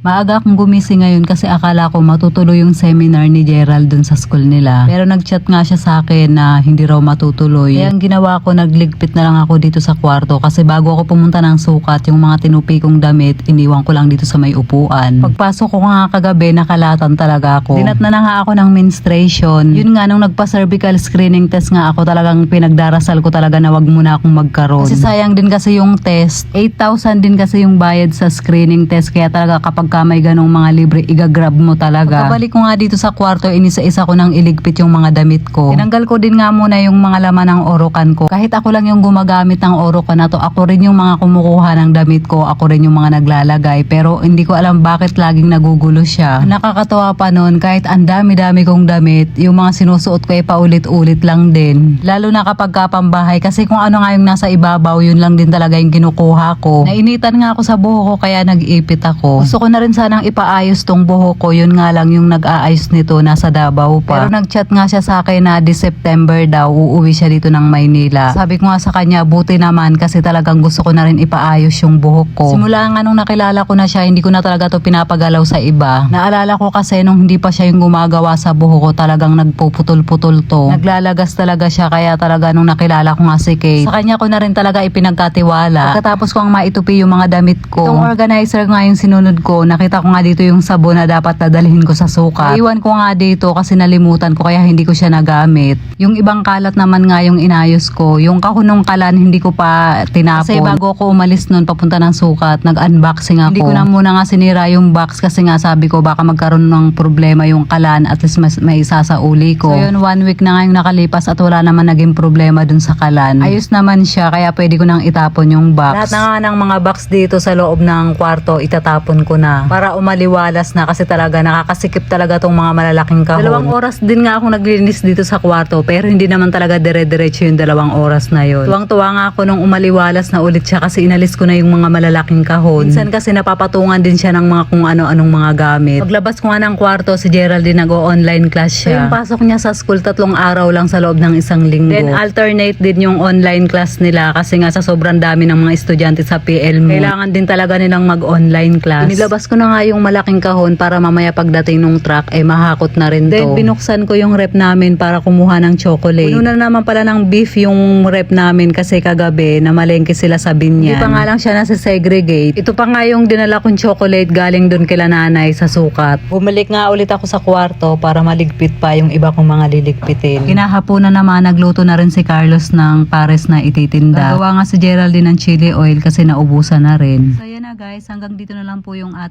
Maaga akong gumising ngayon kasi akala ko matutuloy yung seminar ni Gerald dun sa school nila. Pero nagchat nga siya sa akin na hindi raw matutuloy. Kaya ang ginawa ko, nagligpit na lang ako dito sa kwarto kasi bago ako pumunta ng sukat, yung mga tinupi kong damit, iniwan ko lang dito sa may upuan. Pagpasok ko nga kagabi, nakalatan talaga ako. Dinat na nga ako ng menstruation. Yun nga, nung nagpa-cervical screening test nga ako, talagang pinagdarasal ko talaga na wag muna akong magkaroon. Kasi sayang din kasi yung test. 8,000 din kasi yung bayad sa screening test. Kaya talaga kapag ka may ganong mga libre, igagrab mo talaga. Pagkabalik ko nga dito sa kwarto, inisa-isa ko nang iligpit yung mga damit ko. Tinanggal ko din nga muna yung mga laman ng orokan ko. Kahit ako lang yung gumagamit ng orokan na to, ako rin yung mga kumukuha ng damit ko, ako rin yung mga naglalagay. Pero hindi ko alam bakit laging nagugulo siya. Nakakatawa pa nun, kahit ang dami-dami kong damit, yung mga sinusuot ko ay paulit-ulit lang din. Lalo na kapag kapambahay, kasi kung ano nga yung nasa ibabaw, yun lang din talaga yung kinukuha ko. Nainitan nga ako sa buhok ko, kaya nag-ipit ako. Gusto ko na rin sanang ipaayos tong buhok ko, yun nga lang yung nag-aayos nito, nasa Davao pa. Pero nag-chat nga siya sa akin na di September daw, uuwi siya dito ng Maynila. Sabi ko nga sa kanya, buti naman kasi talagang gusto ko na rin ipaayos yung buhok ko. Simula nga nung nakilala ko na siya, hindi ko na talaga to pinapagalaw sa iba. Naalala ko kasi nung hindi pa siya yung gumagawa sa buhok ko, talagang nagpuputol-putol to. Naglalagas talaga siya, kaya talaga nung nakilala ko nga si Kate, sa kanya ko na rin talaga ipinagkatiwala. Pagkatapos ko ang maitupi yung mga damit ko, itong organizer nga yung sinunod ko, nakita ko nga dito yung sabon na dapat dadalhin ko sa sukat. Iwan ko nga dito kasi nalimutan ko kaya hindi ko siya nagamit. Yung ibang kalat naman nga yung inayos ko. Yung kahunong kalan hindi ko pa tinapon. Kasi bago ako umalis nun papunta ng sukat, nag-unboxing ako. Hindi ko na muna nga sinira yung box kasi nga sabi ko baka magkaroon ng problema yung kalan at least mas, may isa sa uli ko. So yun, one week na nga yung nakalipas at wala naman naging problema dun sa kalan. Ayos naman siya kaya pwede ko nang itapon yung box. Lahat na nga ng mga box dito sa loob ng kwarto itatapon ko na para umaliwalas na kasi talaga nakakasikip talaga tong mga malalaking kahon. Dalawang oras din nga ako naglinis dito sa kwarto pero hindi naman talaga dire-diretso yung dalawang oras na yun. Tuwang-tuwa nga ako nung umaliwalas na ulit siya kasi inalis ko na yung mga malalaking kahon. Minsan kasi napapatungan din siya ng mga kung ano-anong mga gamit. Paglabas ko nga ng kwarto, si Geraldine nag-o-online class siya. So yung pasok niya sa school, tatlong araw lang sa loob ng isang linggo. Then alternate din yung online class nila kasi nga sa sobrang dami ng mga estudyante sa PL mo. Kailangan din talaga nilang mag-online class. Nilabas ko na nga yung malaking kahon para mamaya pagdating ng truck, eh mahakot na rin to. Then binuksan ko yung rep namin para kumuha ng chocolate. Puno na naman pala ng beef yung rep namin kasi kagabi namalengke sila sa binyan. Hindi pa nga lang siya nasa segregate. Ito pa nga yung dinala kong chocolate galing dun kila nanay sa sukat. Bumalik nga ulit ako sa kwarto para maligpit pa yung iba kong mga liligpitin. Kinahaponan naman, nagluto na rin si Carlos ng pares na ititinda. Gagawa nga si Geraldine ng chili oil kasi naubusan na rin. So yan na guys, hanggang dito na lang po yung